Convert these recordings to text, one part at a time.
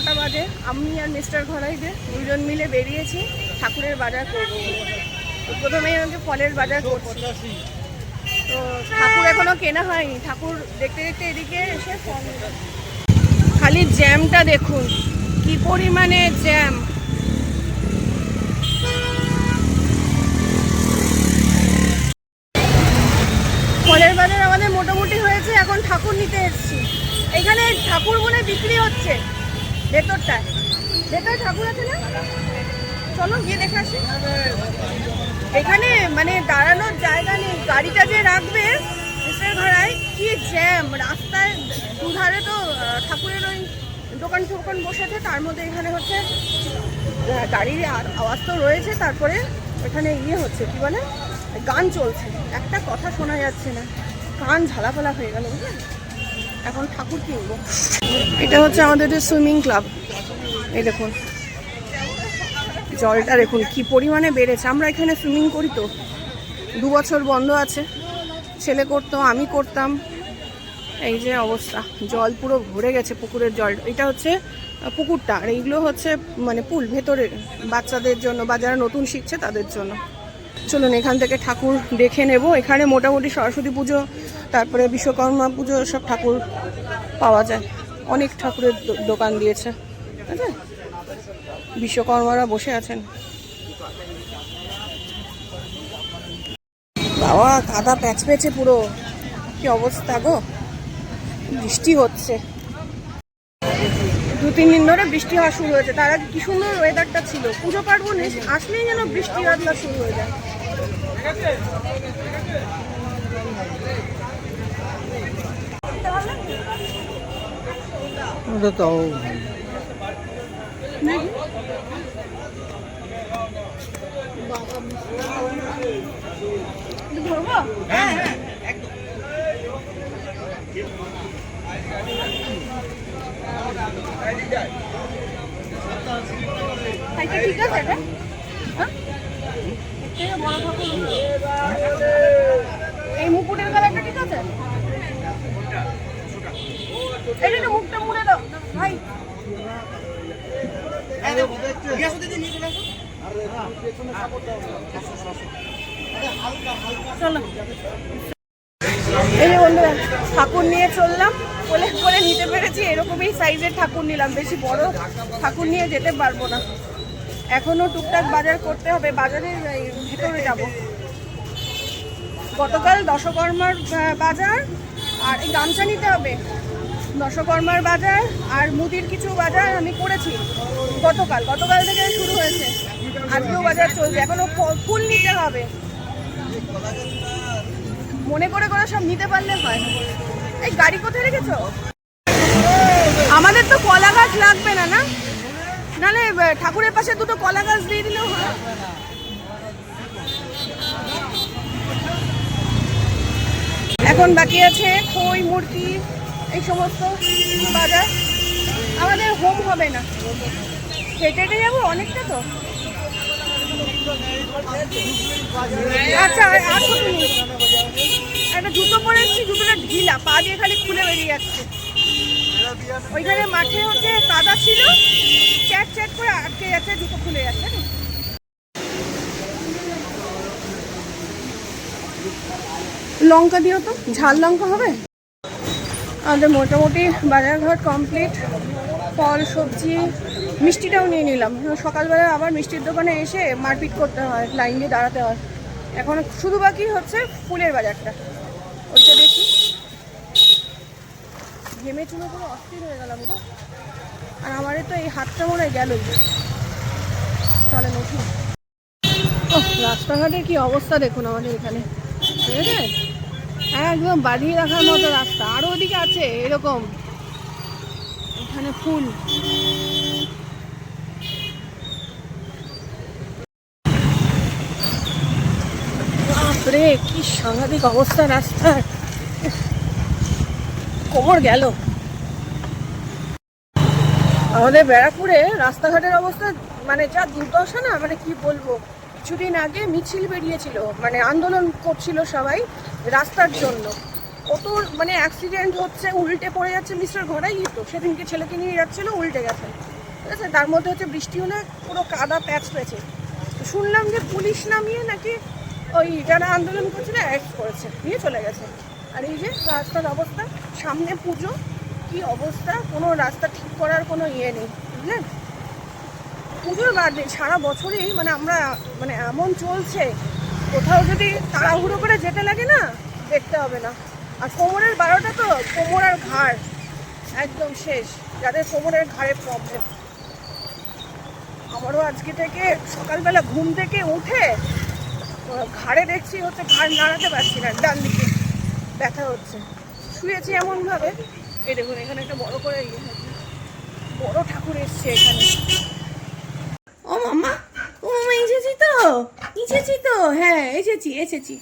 নটা বাজে। আমি আর মিস্টার ঘরাইদের দুজন মিলে বেরিয়েছি ঠাকুরের বাজার করব প্রথমেই আমাকে ফলের বাজার করছি। তো ঠাকুর এখনও কেনা হয়নি। ঠাকুর দেখতে দেখতে এদিকে এসে খালি জ্যামটা দেখুন, কি পরিমাণে জ্যাম। ফলের বাজার আমাদের মোটামুটি হয়েছে, এখন ঠাকুর নিতে এসেছি। এখানে ঠাকুর বলে বিক্রি হচ্ছে। ভেতরটায়। ভেতরে ঠাকুর আছে না? চলো গিয়ে দেখে আসি। এখানে মানে দাঁড়ানোর জায়গা নেই। গাড়িটা যে রাখবে মিস্টার ভাড়ায়, কি জ্যাম রাস্তায় দুধারে তো ঠাকুরের ওই দোকান টোকান বসেছে, তার মধ্যে এখানে হচ্ছে গাড়ির আওয়াজ তো রয়েছে, তারপরে এখানে ইয়ে হচ্ছে, কি বলে? গান চলছে। একটা কথা শোনা যাচ্ছে না। কান ঝালাপালা হয়ে গেল, বুঝলেন? এখন ঠাকুর কিনবো এটা হচ্ছে আমাদের যে সুইমিং ক্লাব। এই দেখুন। জলটা দেখুন, কি পরিমাণে বেড়েছে। আমরা এখানে সুইমিং করি তো। দু বছর বন্ধ আছে। ছেলে করতো, আমি করতাম। এই যে অবস্থা। জল পুরো ভরে গেছে পুকুরের জল। এটা হচ্ছে পুকুরটা। আর এইগুলো হচ্ছে মানে পুল ভেতরে বাচ্চাদের জন্য বা যারা নতুন শিখছে তাদের জন্য। চলুন, এখান থেকে ঠাকুর দেখে নেব। এখানে মোটামুটি সরস্বতী পুজো তারপরে বিশ্বকর্মা পুজো সব ঠাকুর পাওয়া যায়। অনেক ঠাকুরের দোকান দিয়েছে। আছে? বিশ্বকর্মারা বসে আছেন। বাবা, কাদা প্যাচ পেঁচে পুরো। কি অবস্থা গো? বৃষ্টি হচ্ছে। দু, তিন দিন ধরে বৃষ্টি হওয়া শুরু হয়েছে। তার আগে কি সুন্দর ওয়েদারটা ছিল। পুজো পার্বণ আসলেই যেন বৃষ্টি বাদলা শুরু হয়ে যায়। ওটা তাও ধরবো? সাইজটা ঠিক আছে এটা? হ্যাঁ? এই মুকুটের কালারটা ঠিক আছে? এই মুখটা মুড়ে দাও ভাই। এই বন্ধুরা ঠাকুর নিয়ে চললাম। বলে বলে নিতে পেরেছি এরকমই সাইজের ঠাকুর নিলাম। বেশি বড় ঠাকুর নিয়ে যেতে পারব না। এখনও টুকটাক বাজার করতে হবে বাজারের ভেতরে ভিতরে যাব। গতকাল দশকর্মার বাজার আর এই গামছা নিতে হবে। দশকর্মার বাজার আর মুদির কিছু বাজার আমি করেছি। গতকাল গতকাল থেকে শুরু হয়েছে। আজকেও বাজার চলছে। এখনও ফ- ফুল নিতে হবে। মনে করে করে সব নিতে পারলে হয়। এই গাড়ি কোথায় রেখেছো? আমাদের তো কলা গাছ লাগবে না না? নালে ঠাকুরের পাশে দুটো কলা গাছ দিয়ে দিলেও হয়। এখন বাকি আছে খই, মুরগি এই সমস্ত বাজার। আমাদের হোম হবে না। হেঁটে হেঁটে যাব অনেকটা তো। আচ্ছা আর একটা জুতো পরে এসেছি, জুতোটা ঢিলা, পা দিয়ে খালি খুলে বেরিয়ে যাচ্ছে। ওইখানে মাঠে হচ্ছে কাদা ছিল, চ্যাট চ্যাট করে আটকে যাচ্ছে, জুতো খুলে যাচ্ছে লঙ্কা দিও তো, ঝাল লঙ্কা হবে? আমাদের মোটামুটি বাজারঘাট কমপ্লিট ফল, সবজি, মিষ্টিটাও নিয়ে নিলাম। সকালবেলা আবার মিষ্টির দোকানে এসে মারপিট করতে হয়, লাইন দিয়ে দাঁড়াতে হয়। এখন শুধু বাকি হচ্ছে ফুলের বাজারটা। ওইটা দেখি। ঘেমে চুনো পুরো অস্থির হয়ে গেলাম গো। আর আমারে তো এই হাতটা মনে হয় গেলই। চলেন উঠুন রাস্তাঘাটের কি অবস্থা দেখুন আমাদের এখানে। ঠিক আছে একদম বাঁধিয়ে রাখার মতো রাস্তা। আরও ওদিকে আছে এরকম। এখানে ফুল। বাপরে, কি সাংঘাতিক অবস্থা রাস্তার। কোমর গেল। আমাদের ব্যারাকপুরে রাস্তাঘাটের অবস্থা মানে যা দুর্দশা না মানে কি বলব? কিছুদিন আগে মিছিল বেরিয়েছিল মানে আন্দোলন করছিল সবাই। রাস্তার জন্য। কত মানে অ্যাক্সিডেন্ট হচ্ছে, উল্টে পড়ে যাচ্ছে মিস্টার ঘোড়াই তো। সেদিনকে ছেলেকে নিয়ে যাচ্ছিল, উল্টে গেছে। ঠিক আছে? তার মধ্যে হচ্ছে বৃষ্টি হলে পুরো কাদা প্যাচ পেয়েছে শুনলাম যে পুলিশ নামিয়ে নাকি ওই যারা আন্দোলন করছিল অ্যারেস্ট করেছে। নিয়ে চলে গেছে। আর এই যে রাস্তার অবস্থা, সামনে পুজো, কি অবস্থা? কোনো রাস্তা ঠিক করার কোনো ইয়ে নেই, বুঝলেন? পুজোর বাদ সারা বছরই মানে আমরা মানে এমন চলছে কোথাও যদি তাড়াহুড়ো করে যেতে লাগে না, দেখতে হবে না। আর কোমরের বারোটা তো কোমর আর ঘাড়, একদম শেষ। যাদের কোমরের ঘাড়ে প্রবলেম আমারও আজকে থেকে সকালবেলা ঘুম থেকে উঠে ঘাড়ে দেখছি হচ্ছে ঘাড় নাড়াতে পারছি না, ডান দিকে ব্যথা হচ্ছে। শুয়েছি এমনভাবে। এই দেখুন, এখানে একটা বড় করে ইয়ে। বড় ঠাকুর এসছে এখানে। ও মামা ও মামা তো। এসেছি তো। হ্যাঁ এসেছি এসেছি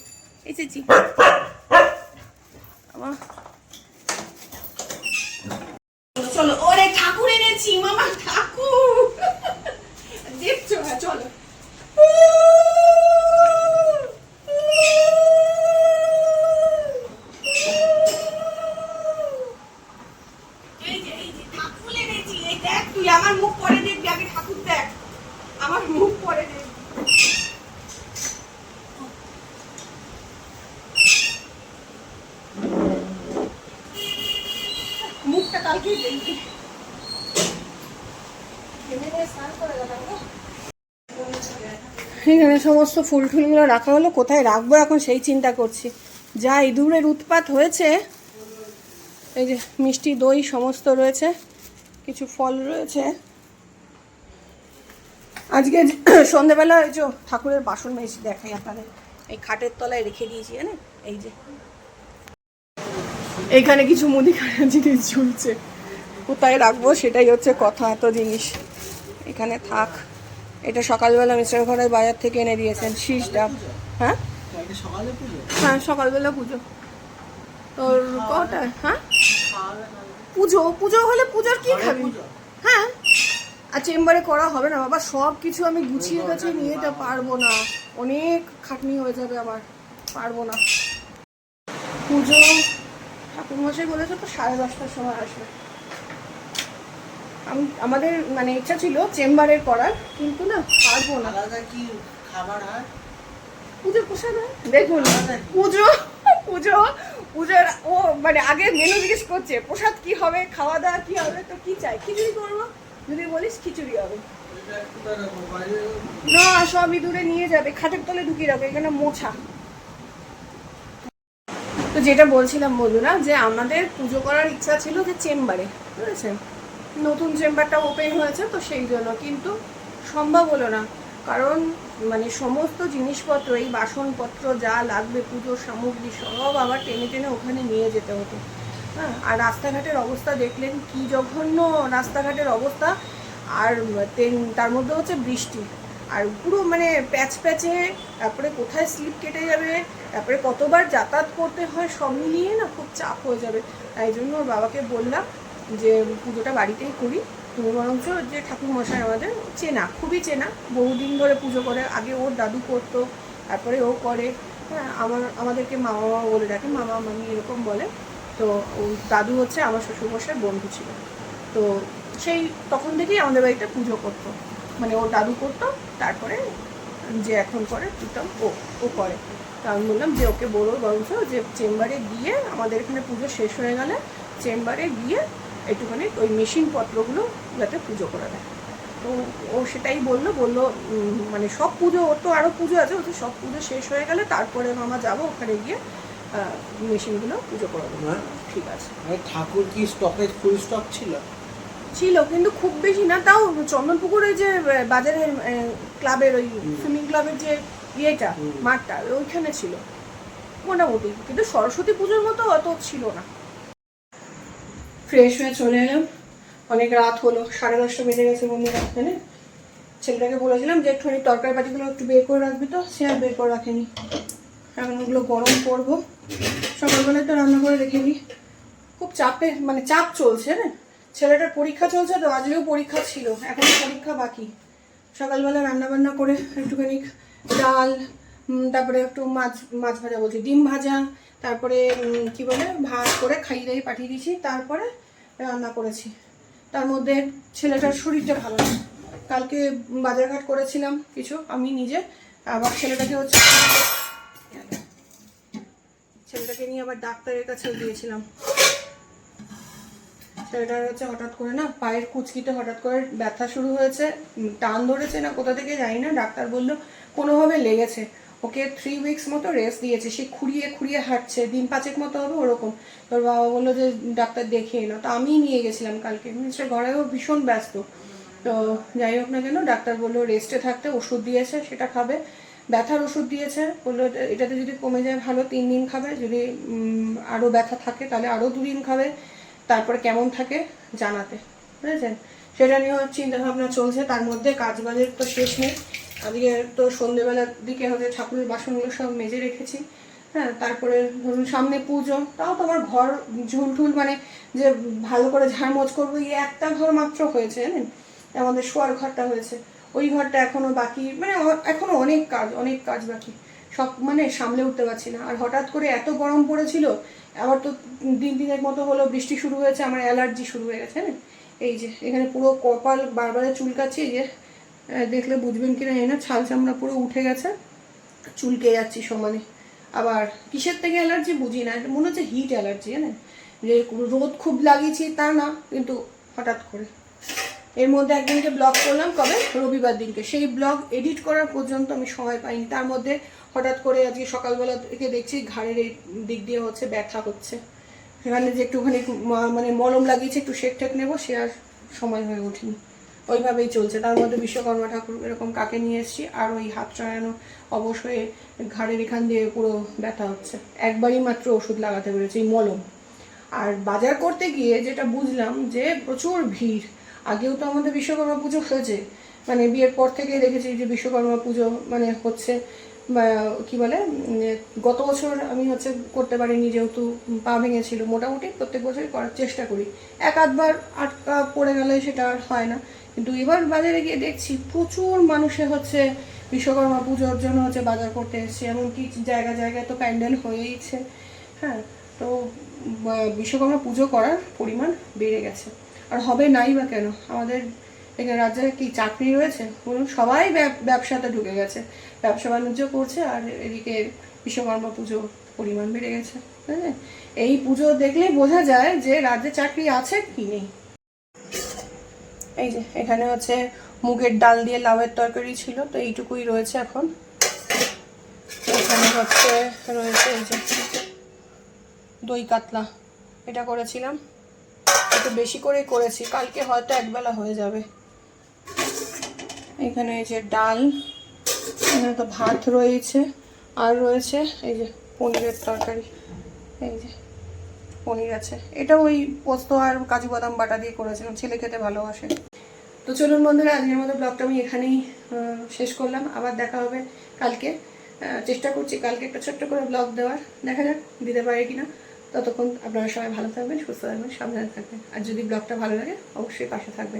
এসেছি। চলো, ওরে ঠাকুর এনেছি, মামা, ঠাকুর। দেখছ হ্যাঁ চলো। এখানে সমস্ত ফুল টুলগুলো রাখা হলো, কোথায় রাখব এখন সেই চিন্তা করছি। যা ইঁদুরের উৎপাত হয়েছে, এই যে মিষ্টি দই সমস্ত রয়েছে, কিছু ফল রয়েছে। আজকে সন্ধেবেলা এই যে ঠাকুরের বাসন মেয়েছি দেখাই আপনাদের। এই খাটের তলায় রেখে দিয়েছি, জানেন? এই যে। এইখানে কিছু মুদিখানা জিনিস ঝুলছে। কোথায় রাখব সেটাই হচ্ছে কথা, এত জিনিস। এখানে থাক। এটা সকালবেলা মিস্টার ঘরের বাজার থেকে এনে দিয়েছেন শীষ ডাব হ্যাঁ? হ্যাঁ সকালবেলা পুজো। তোর কটা? হ্যাঁ? পুজো পুজো হলে পুজোর কি খাবি? আর চেম্বারে করা হবে না বাবা সব কিছু আমি গুছিয়ে কাছে নিয়ে যেতে পারব না। অনেক খাটনি হয়ে যাবে আমার পারব না। পুজো ঠাকুর মশাই বলেছে তো সাড়ে দশটার সময় আসবে। আমি আমাদের মানে ইচ্ছা ছিল চেম্বারের করার কিন্তু না পারব না। আলাদা কি খাবার হয়? পুজো প্রসাদ হয়? দেখুন পুজো পুজো পুজোর ও মানে আগে মেনু জিজ্ঞেস করছে প্রসাদ কি হবে খাওয়া দাওয়া কি হবে তো কি চাই? খিচুড়ি করব। যদি বলিস খিচুড়ি হবে। না সব ইঁদুরে নিয়ে যাবে। খাটের তলে ঢুকিয়ে রাখবে এখানে মোছা। তো যেটা বলছিলাম বন্ধুরা যে আমাদের পুজো করার ইচ্ছা ছিল যে চেম্বারে বুঝেছেন? নতুন চেম্বারটা ওপেন হয়েছে তো সেই জন্য। কিন্তু সম্ভব হলো না। কারণ মানে সমস্ত জিনিসপত্র এই বাসনপত্র যা লাগবে পুজোর সামগ্রী সব আবার টেনে টেনে ওখানে নিয়ে যেতে হতো। হ্যাঁ আর রাস্তাঘাটের অবস্থা দেখলেন কি জঘন্য রাস্তাঘাটের অবস্থা। আর, তেন- তার মধ্যে হচ্ছে বৃষ্টি। আর পুরো মানে প্যাচ প্যাচে, তারপরে কোথায় স্লিপ কেটে যাবে, তারপরে কতবার যাতায়াত করতে হয়, সব মিলিয়ে না খুব চাপ হয়ে যাবে। তাই জন্য ওর বাবাকে বললাম যে, পুজোটা বাড়িতেই করি। তুমি বরঞ্চ যে ঠাকুর মশাই আমাদের চেনা, খুবই চেনা। বহুদিন ধরে পুজো করে, আগে ওর দাদু করতো, তারপরে ও করে। হ্যাঁ আমার, আমাদেরকে মামা মামা বলে ডাকে মামা মামি এরকম বলে। তো ও দাদু হচ্ছে আমার শ্বশুরমশাই, বন্ধু ছিল। তো সেই তখন থেকেই আমাদের বাড়িতে পুজো করতো। মানে ও দাদু করতো, তারপরে যে এখন করে প্রীতম, ও ও করে। তো আমি বললাম যে ওকে বলো বরঞ্চ যে চেম্বারে গিয়ে আমাদের এখানে পুজো শেষ হয়ে গেলে চেম্বারে গিয়ে একটুখানি ওই মেশিন পত্রগুলো যাতে পুজো করে দেয় তো ও সেটাই বলল বলল মানে সব পুজো, ওর তো আরও পুজো আছে ওদের সব পুজো শেষ হয়ে গেলে তারপরে মামা যাব ওখানে গিয়ে মেশিনগুলো পুজো করে দেবো হ্যাঁ। ঠিক আছে। মানে ঠাকুর কি স্টকে ফুল স্টক ছিল? ছিল কিন্তু খুব বেশি না। তাও চন্দনপুকুরে যে বাজারের ক্লাবের ওই সুইমিং ক্লাবের যে ইয়েটা মাঠটা ওইখানে ছিল। মোটামুটি। কিন্তু সরস্বতী পুজোর মতো অত ছিল না। ফ্রেশ হয়ে চলে এলাম। অনেক রাত হলো সাড়ে দশটা বেজে গেছে বন্ধুরা জানে ছেলেটাকে বলেছিলাম যে একটুখানি তরকারি পাতিগুলো একটু বের করে রাখবি তো সে আর বের করে রাখেনি। এখন ওগুলো গরম করব। সকালবেলায় তো রান্না করে রেখে নিই খুব চাপে মানে চাপ চলছে না ছেলেটার পরীক্ষা চলছে তো, আজকেও পরীক্ষা ছিল এখনও পরীক্ষা বাকি। সকালবেলা রান্না বান্না করে একটুখানি ডাল তারপরে একটু মাছ মাছ ভাজা বলছি, ডিম ভাজা, তারপরে কি বলে, ভাত করে খাইয়ে দাইয়ে পাঠিয়ে দিয়েছি, তারপরে রান্না করেছি। তার মধ্যে ছেলেটার শরীরটা ভালো না। কালকে বাজারঘাট করেছিলাম কিছু, আমি নিজে, আবার ছেলেটাকে হচ্ছে ছেলেটাকে নিয়ে আবার ডাক্তারের কাছেও গিয়েছিলাম। ছেলেটার হচ্ছে হঠাৎ করে না পায়ের কুচকিতে হঠাৎ করে ব্যথা শুরু হয়েছে টান ধরেছে না, কোথা থেকে জানি না, ডাক্তার বলল কোনোভাবে লেগেছে। ওকে থ্রি উইকস মতো রেস্ট দিয়েছে, সে খুঁড়িয়ে খুঁড়িয়ে হাঁটছে, দিন পাঁচেক মতো হবে ওরকম। তোর বাবা বলল যে, ডাক্তার দেখিয়ে না তো আমিই নিয়ে গেছিলাম কালকে। মিস্টার ঘরেও ভীষণ ব্যস্ত। তো যাই হোক না কেন, ডাক্তার বলল রেস্টে থাকতে ওষুধ দিয়েছে, সেটা খাবে। ব্যথার ওষুধ দিয়েছে, বলল এটাতে যদি কমে যায় ভালো, তিন দিন খাবে, যদি আরও ব্যথা থাকে তাহলে আরও দুদিন খাবে, তারপরে কেমন থাকে জানাতে, বুঝেছেন? সেটা নিয়ে চিন্তা ভাবনা চলছে, তার মধ্যে কাজ বাজের তো শেষ নেই, আজকে তো সন্ধেবেলার দিকে হচ্ছে ঠাকুরের বাসনগুলো সব মেজে রেখেছি হ্যাঁ তারপরে ধরুন সামনে পুজো, তাও তো আমার ঘর ঝুল ঠুল মানে যে ভালো করে ঝাড়মোজ করব, এই একটা ঘর মাত্র হয়েছে, জানেন? আমাদের শোয়ার ঘরটা হয়েছে। ওই ঘরটা এখনও বাকি মানে অ- এখনও অনেক কাজ অনেক কাজ বাকি। সব মানে সামলে উঠতে পারছি না। আর হঠাৎ করে এত গরম পড়েছিল, আবার তো দিন দিনের মতো হলো বৃষ্টি শুরু হয়েছে, আমার অ্যালার্জি শুরু হয়ে গেছে জানেন এই যে, এখানে পুরো কপাল বারবার চুলকাচ্ছি, এই যে দেখলে বুঝবেন কিনা জানি না, ছাল চামড়া পুরো উঠে গেছে, চুলকে যাচ্ছি সমানে। আবার কিসের থেকে অ্যালার্জি বুঝি না, মনে হচ্ছে হিট অ্যালার্জি, জানেন? যে রোদ খুব লাগিয়েছি তা না, কিন্তু হঠাৎ করে। এর মধ্যে একদিনকে ব্লগ করলাম, কবে? রবিবার দিনকে। সেই ব্লগ এডিট করার পর্যন্ত আমি সময় পাইনি। তার মধ্যে হঠাৎ করে আজকে সকালবেলা থেকে দেখছি ঘাড়ের এই দিক দিয়ে হচ্ছে ব্যথা হচ্ছে। সেখানে যে একটুখানি মানে মলম লাগিয়েছে, একটু শেক টেক নেব, সে আর সময় হয়ে ওঠেনি। ওইভাবেই চলছে। তার মধ্যে বিশ্বকর্মা ঠাকুর এরকম কাকে নিয়ে এসেছি আর ওই হাত চালানো অবশ্যই ঘাড়ের এখান দিয়ে পুরো ব্যথা হচ্ছে। একবারই মাত্র ওষুধ লাগাতে পেরেছি মলম। আর বাজার করতে গিয়ে যেটা বুঝলাম যে প্রচুর ভিড়। আগেও তো আমাদের বিশ্বকর্মা পুজো হয়েছে। মানে বিয়ের পর থেকে দেখেছি যে বিশ্বকর্মা পুজো মানে হচ্ছে কি বলে গত বছর আমি হচ্ছে করতে পারিনি যেহেতু পা ভেঙেছিল। মোটামুটি প্রত্যেক বছরই করার চেষ্টা করি। এক আধবার আটকা পড়ে গেলে সেটা আর হয় না। কিন্তু এবার বাজারে গিয়ে দেখছি প্রচুর মানুষে হচ্ছে বিশ্বকর্মা পুজোর জন্য হচ্ছে বাজার করতে এসছে। এমনকি জায়গা জায়গায় তো প্যান্ডেল হয়েইছে। হ্যাঁ তো বিশ্বকর্মা পুজো করার পরিমাণ বেড়ে গেছে। আর হবে নাই বা কেন? আমাদের এখানে রাজ্যে কি চাকরি রয়েছে? বলুন, সবাই ব্যব- ব্যবসাতে ঢুকে গেছে। ব্যবসা বাণিজ্য করছে আর এদিকে বিশ্বকর্মা পুজো পরিমাণ বেড়ে গেছে বুঝলেন এই পুজো দেখলেই বোঝা যায় যে রাজ্যে চাকরি আছে কি নেই। এই যে, এখানে হচ্ছে মুগের ডাল দিয়ে লাউয়ের তরকারি ছিল, তো এইটুকুই রয়েছে এখন। এখানে হচ্ছে, রয়েছে এই যে দই কাতলা। এটা করেছিলাম। একটু বেশি করেই করেছি। কালকে হয়তো একবেলা হয়ে যাবে। এখানে এই যে ডাল, এখানে তো ভাত রয়েছে। আর রয়েছে এই যে পনিরের তরকারি। এই যে পনির আছে। এটা ওই পোস্ত আর কাজু বাদাম বাটা দিয়ে করেছিলাম। ছেলে খেতে ভালোবাসে। তো চলুন বন্ধুরা, আজকের মতো ব্লগটা আমি এখানেই শেষ করলাম। আবার দেখা হবে কালকে। চেষ্টা করছি কালকে একটা ছোট্ট করে ব্লগ দেওয়ার। দেখা যাক, দিতে পারি কিনা। ততক্ষণ আপনারা সবাই ভালো থাকবেন, সুস্থ থাকবেন, সাবধানে থাকবেন। আর যদি ব্লগটা ভালো লাগে, অবশ্যই পাশে থাকবেন।